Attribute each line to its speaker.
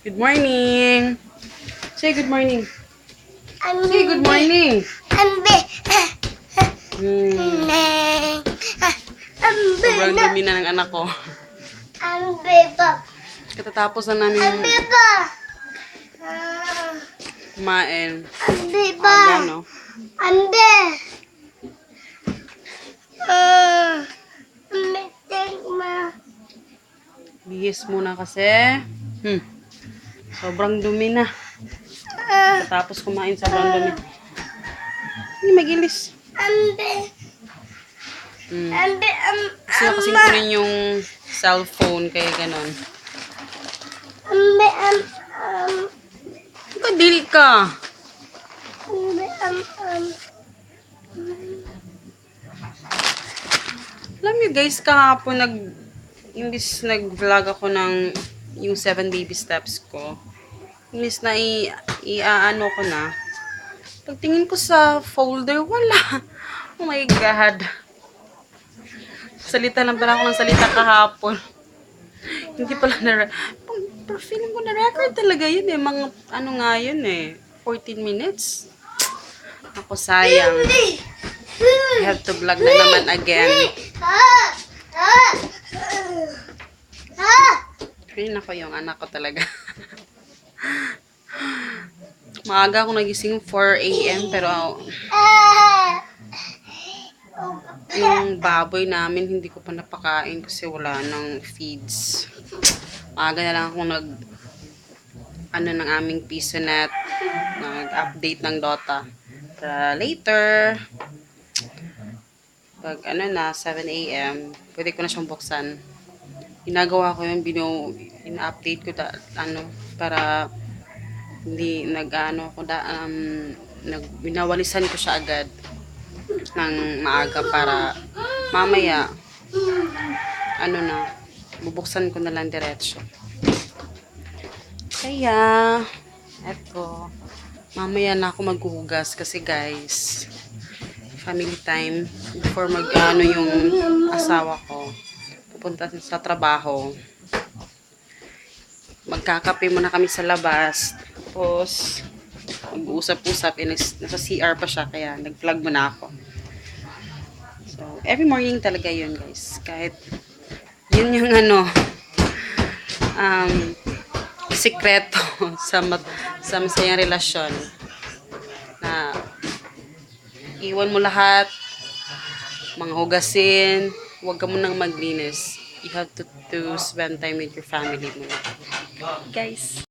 Speaker 1: Good morning. Say good morning.
Speaker 2: Ambe.
Speaker 1: Say good morning.
Speaker 2: Ambe.
Speaker 1: Hmm.
Speaker 2: Ambe
Speaker 1: Sobrang dumi na ng anak ko.
Speaker 2: Ambe ba?
Speaker 1: Katatapos na namin
Speaker 2: Ambe ba? Ah,
Speaker 1: kumain.
Speaker 2: Ambe ba?
Speaker 1: Aga, no?
Speaker 2: Ambe. Ah, Ambe, thank ma.
Speaker 1: Bihis muna kasi. Hmm. Sobrang dumi na.
Speaker 2: Ah,
Speaker 1: Tapos kumain sobrang dumi. Hindi magilis.
Speaker 2: Ambe.
Speaker 1: Hmm.
Speaker 2: Ambe, am,
Speaker 1: Kasi nakasin ko rin yung cellphone kaya ganon.
Speaker 2: ambe, am, am,
Speaker 1: Kadili ka.
Speaker 2: ambe, am, am.
Speaker 1: Alam niyo guys, kahapon nag imbis nag-vlog ako ng yung 7 baby steps ko. Imbis na i-ano ko na. Pagtingin ko sa folder, wala. Oh my God. Salita lang pala ako ng salita kahapon. Hindi pala na... Pero feeling ko na record talaga yun eh. Mga ano nga yun eh. 14 minutes. Ako sayang. I have to vlog na naman again.
Speaker 2: Ah, ah, ah.
Speaker 1: Ayun ako yung anak ko talaga. Maaga ako nagising 4 a.m. pero yung baboy namin hindi ko pa napakain kasi wala nang feeds. Maaga na lang ako nag ano ng aming piso net nag-update ng Dota. Para later pag ano na 7 a.m. pwede ko na siyang buksan. Ginagawa ko yung bino ina-update ko da, ano para hindi nag-ano ko da um, nag binawalisan ko siya agad ng maaga para mamaya ano na bubuksan ko na lang diretso. Kaya eto mamaya na ako maghuhugas kasi guys family time before mag ano yung asawa ko pupunta sa trabaho. Magkakape muna kami sa labas. Tapos mag-uusap-usap. Eh, nas- nasa CR pa siya kaya nag-vlog muna ako. So every morning talaga yun guys. Kahit yun yung ano um sikreto sa sa masayang relasyon na iwan mo lahat mga hugasin huwag ka munang maglinis. You have to, to spend time with your family muna. Guys